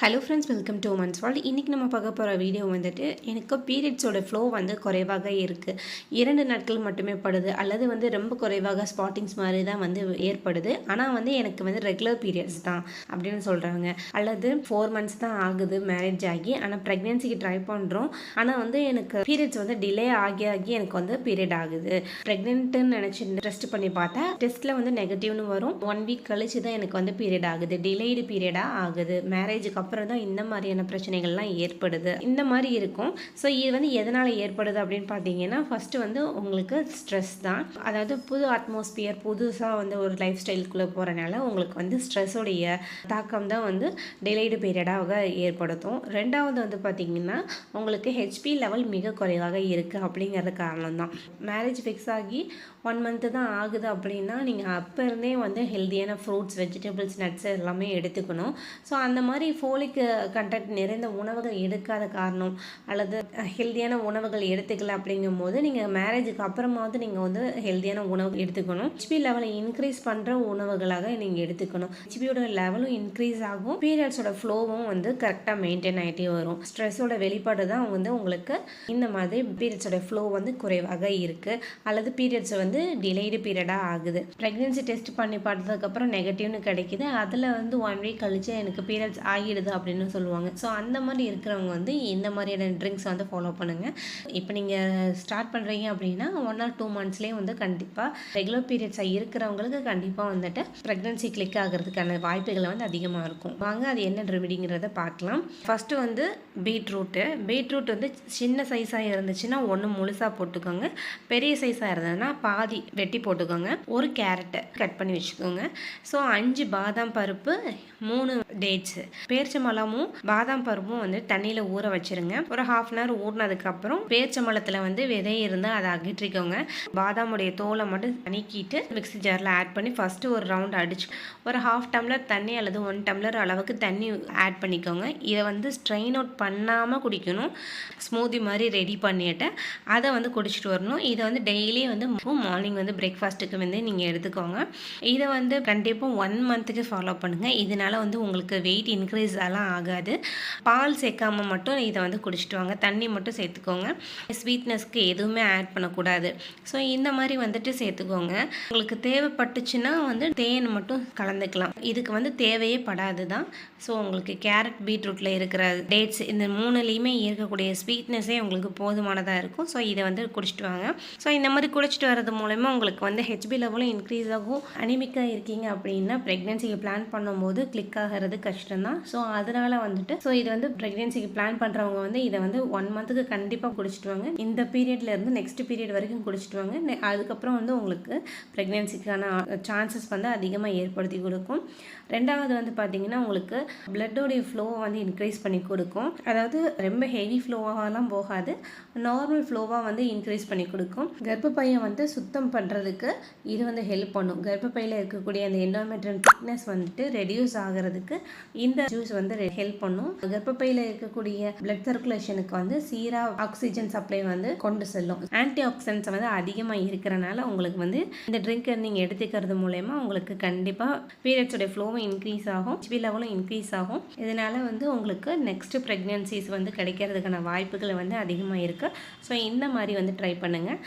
Hello friends welcome to months wall இன்றைக்கி நம்ம பார்க்க போகிற வீடியோ வந்துட்டு எனக்கு பீரியட்ஸோட ஃப்ளோ வந்து குறைவாக இருக்குது இரண்டு நாட்கள் மட்டுமே படுது அல்லது வந்து ரொம்ப குறைவாக ஸ்பாட்டிங்ஸ் மாதிரி தான் வந்து ஏற்படுது. ஆனால் வந்து எனக்கு வந்து ரெகுலர் பீரியட்ஸ் தான் அப்படின்னு சொல்கிறாங்க அல்லது ஃபோர் மந்த்ஸ் தான் ஆகுது மேரேஜ் ஆகி. ஆனால் ப்ரெக்னென்சிக்கு ட்ரை பண்ணுறோம் ஆனால் வந்து எனக்கு பீரியட்ஸ் வந்து டிலே ஆகி ஆகி எனக்கு வந்து பீரியட் ஆகுது. ப்ரெக்னென்ட்டுன்னு நினச்சி டெஸ்ட் பண்ணி பார்த்தா டெஸ்ட்டில் வந்து நெகட்டிவ்னு வரும். ஒன் வீக் கழிச்சு தான் எனக்கு வந்து பீரியட் ஆகுது. டிலேடு பீரியடாக ஆகுது. மேரேஜுக்கு அப்புறம் தான் இந்த மாதிரியான பிரச்சனைகள்லாம் ஏற்படுது. இந்த மாதிரி இருக்கும். ஸோ இது வந்து எதனால் ஏற்படுது அப்படின்னு பார்த்தீங்கன்னா ஃபஸ்ட்டு வந்து உங்களுக்கு ஸ்ட்ரெஸ் தான். அதாவது புது அட்மாஸ்பியர் புதுசாக வந்து ஒரு லைஃப் ஸ்டைலுக்குள்ளே போகிறனால உங்களுக்கு வந்து ஸ்ட்ரெஸ்ஸோடைய தாக்கம் தான் வந்து டெலைடு பீரியடாக ஏற்படுத்தும். ரெண்டாவது வந்து பார்த்திங்கன்னா உங்களுக்கு ஹெச்பி லெவல் மிக குறைவாக இருக்குது அப்படிங்கிறது காரணம் தான். மேரேஜ் ஃபிக்ஸ் ஆகி ஒன் மந்த்து தான் ஆகுது அப்படின்னா நீங்கள் அப்போ இருந்தே வந்து ஹெல்த்தியான ஃப்ரூட்ஸ் வெஜிடபிள்ஸ் நட்ஸ் எல்லாமே எடுத்துக்கணும். ஸோ அந்த மாதிரி ஃபோல் ஃபோலிக் கண்டென்ட் நிறைந்த உணவுகள் எடுக்காத காரணம் அல்லது ஹெல்த்தியான உணவுகள் எடுத்துக்கல அப்படிங்கும் போது நீங்கள் மேரேஜுக்கு அப்புறமாவது நீங்கள் வந்து ஹெல்த்தியான உணவு எடுத்துக்கணும். ஹெச்பி லெவலை இன்க்ரீஸ் பண்ணுற உணவுகளாக நீங்கள் எடுத்துக்கணும். ஹெச்பியோட லெவலும் இன்க்ரீஸ் ஆகும். பீரியட்ஸோட ஃப்ளோவும் வந்து கரெக்டாக மெயின்டைன் ஆகிட்டே வரும். ஸ்ட்ரெஸ்ஸோட வெளிப்பாடு தான் வந்து உங்களுக்கு இந்த மாதிரி பீரியட்ஸோட ஃப்ளோ வந்து குறைவாக இருக்குது அல்லது பீரியட்ஸ் வந்து டிலேடு பீரியடாக ஆகுது. ப்ரெக்னென்சி டெஸ்ட் பண்ணி பார்த்ததுக்கப்புறம் நெகட்டிவ்னு கிடைக்குது. அதில் வந்து ஒன் வீக் கழிச்சு எனக்கு பீரியட்ஸ் ஆகிடுது அப்படின்னு சொல்லுவாங்க. ஸோ அந்த மாதிரி இருக்கிறவங்க வந்து இந்த மாதிரியான ட்ரிங்க்ஸ் வந்து ஃபாலோ பண்ணுங்கள் இப்போ நீங்கள் ஸ்டார்ட் பண்ணுறீங்க அப்படின்னா ஒன் ஆர் டூ மந்த்ஸ்லேயே வந்து கண்டிப்பாக ரெகுலர் பீரியட்ஸாக இருக்கிறவங்களுக்கு கண்டிப்பாக வந்துட்டு ப்ரெக்னென்சி கிளிக் ஆகிறதுக்கான வாய்ப்புகள் வந்து அதிகமாக இருக்கும். வாங்க அது என்ன ரெமிடிங்கிறத பார்க்கலாம். ஃபஸ்ட்டு வந்து பீட்ரூட்டு பீட்ரூட் வந்து சின்ன சைஸாக இருந்துச்சுன்னா ஒன்று முழுசாக போட்டுக்கோங்க. பெரிய சைஸாக இருந்ததுன்னா பாதி வெட்டி போட்டுக்கோங்க. ஒரு கேரட்டை கட் பண்ணி வச்சுக்கோங்க. ஸோ அஞ்சு பாதாம் பருப்பு மூணு டேட்ஸு பேரிச்சம்பழமும் பாதாம் பருப்பும் வந்து தண்ணியில் ஊற வச்சுருங்க. ஒரு ஹாஃப் அன் ஹவர் ஊறினதுக்கப்புறம் பேரிச்சம்பழத்தில் வந்து விதை இருந்தால் அதை அகற்றிக்கோங்க. பாதாமுடைய தோலை மட்டும் தணிக்கிட்டு மிக்ஸி ஜாரில் ஆட் பண்ணி ஃபஸ்ட்டு ஒரு ரவுண்ட் அடிச்சு ஒரு ஹாஃப் டம்ளர் தண்ணி அல்லது ஒன் டம்ளர் அளவுக்கு தண்ணி ஆட் பண்ணிக்கோங்க. இதை வந்து ஸ்ட்ரெயின் அவுட் பண்ணாமல் குடிக்கணும். ஸ்மூதி மாதிரி ரெடி பண்ணிட்டு அதை வந்து குடிச்சிட்டு வரணும். இதை வந்து டெய்லி வந்து மார்னிங் வந்து பிரேக்ஃபாஸ்ட்டுக்கு வந்து நீங்கள் எடுத்துக்கோங்க. இதை வந்து கண்டிப்பாக ஒன் மந்த்துக்கு ஃபாலோ பண்ணுங்கள் இதனால் வந்து உங்களுக்கு வெயிட் இன்க்ரீஸ் எல்லாம் ஆகாது. பால் சேர்க்காம மட்டும் இதை வந்து குடிச்சிட்டு வாங்க. தண்ணி மட்டும் சேர்த்துக்கோங்க. ஸ்வீட்னஸ்க்கு எதுவுமே ஆட் பண்ணக்கூடாது. ஸோ இந்த மாதிரி வந்துட்டு சேர்த்துக்கோங்க. உங்களுக்கு தேவைப்பட்டுச்சுன்னா வந்து தேன் மட்டும் கலந்துக்கலாம். இதுக்கு வந்து தேவையே படாது தான். ஸோ உங்களுக்கு கேரட் பீட்ரூட்டில் இருக்கிற டேட்ஸ் இந்த மூணுலேயுமே இருக்கக்கூடிய ஸ்வீட்னஸே உங்களுக்கு போதுமானதாக இருக்கும். ஸோ இதை வந்து குடிச்சிட்டு வாங்க. ஸோ இந்த மாதிரி குடிச்சிட்டு வரது மூலயமா உங்களுக்கு வந்து ஹெச்பி லெவலும் இன்க்ரீஸ் ஆகும். அனிமிக்காக இருக்கீங்க அப்படின்னா ப்ரெக்னென்சிக்கு பிளான் பண்ணும்போது கிளிக் ஆகிறது கஷ்டம் தான் ஸோ அதனால் வந்துட்டு ஸோ இது வந்து ப்ரெக்னென்சிக்கு பிளான் பண்ணுறவங்க வந்து இதை வந்து ஒன் மந்த்துக்கு கண்டிப்பாக குடிச்சிட்டு வாங்க. இந்த பீரியட்லேருந்து நெக்ஸ்ட் பீரியட் வரைக்கும் குடிச்சிட்டு வாங்க. நெ- அதுக்கப்புறம் வந்து உங்களுக்கு ப்ரெக்னென்சிக்கான சான்சஸ் வந்து அதிகமாக ஏற்படுத்தி கொடுக்கும். ரெண்டாவது வந்து பார்த்தீங்கன்னா உங்களுக்கு பிளட்டோடைய ஃப்ளோவை வந்து இன்க்ரீஸ் பண்ணி கொடுக்கும். அதாவது ரொம்ப ஹெவி ஃப்ளோவாகலாம் போகாது. நார்மல் ஃப்ளோவாக வந்து இன்க்ரீஸ் பண்ணி கொடுக்கும். கர்ப்பப்பையை வந்து சுத்தம் பண்ணுறதுக்கு இது வந்து ஹெல்ப் பண்ணும். கர்ப்பப்பையில் இருக்கக்கூடிய அந்த என்டோமெட்ரியல் திக்னஸ் வந்துட்டு ரெடியூஸ் ஆகிறதுக்கு இந்த ஜூஸ் வந்து ஹெல்ப் பண்ணும். கர்ப்பப்பையில் இருக்கக்கூடிய பிளட் சர்க்குலேஷனுக்கு வந்து சீரா ஆக்சிஜன் சப்ளை வந்து கொண்டு செல்லும். ஆன்டி ஆக்சிடென்ட்ஸ் வந்து அதிகமாக இருக்கிறனால உங்களுக்கு வந்து இந்த ட்ரிங்க்கை நீங்கள் எடுத்துக்கிறது மூலயமா உங்களுக்கு கண்டிப்பாக பீரியட்ஸோட ஃப்ளோவும் இன்க்ரீஸ் ஆகும். ஹெச்பி லெவலும் இன்க்ரீஸ் ஆகும். இதனால வந்து உங்களுக்கு நெக்ஸ்ட் ப்ரெக்னென்சிஸ் வந்து கிடைக்கிறதுக்கான வாய்ப்புகள் வந்து அதிகமாக இருக்குது ஸோ இந்த மாதிரி வந்து ட்ரை பண்ணுங்கள்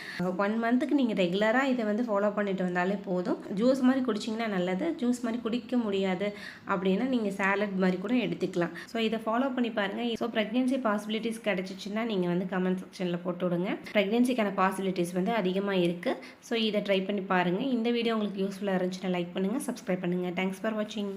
ஒன் மந்த்துக்கு நீங்கள் ரெகுலராக இதை வந்து ஃபாலோ பண்ணிட்டு வந்தாலே போதும். ஜூஸ் மாதிரி குடிச்சிங்கன்னா நல்லது. ஜூஸ் மாதிரி குடிக்க முடியாது அப்படின்னா நீங்கள் சாலட் மாதிரி கூட எடுத்துக்கலாம். ஸோ இதை ஃபாலோ பண்ணி பாருங்கள் ஸோ ப்ரெக்னென்சி பாசிபிலிட்டிஸ் கிடச்சிச்சின்னா நீங்கள் வந்து கமெண்ட் செக்ஷனில் போட்டு விடுங்க. ப்ரெக்னென்சிக்கான பாசிபிலிட்டிஸ் வந்து அதிகமாக இருக்குது ஸோ இதை ட்ரை பண்ணி பாருங்கள் இந்த வீடியோ உங்களுக்கு யூஸ்ஃபுல்லாக இருந்துச்சுன்னா லைக் பண்ணுங்கள் சப்ஸ்கிரைப் பண்ணுங்கள் தேங்க்ஸ் ஃபார் வாட்சிங்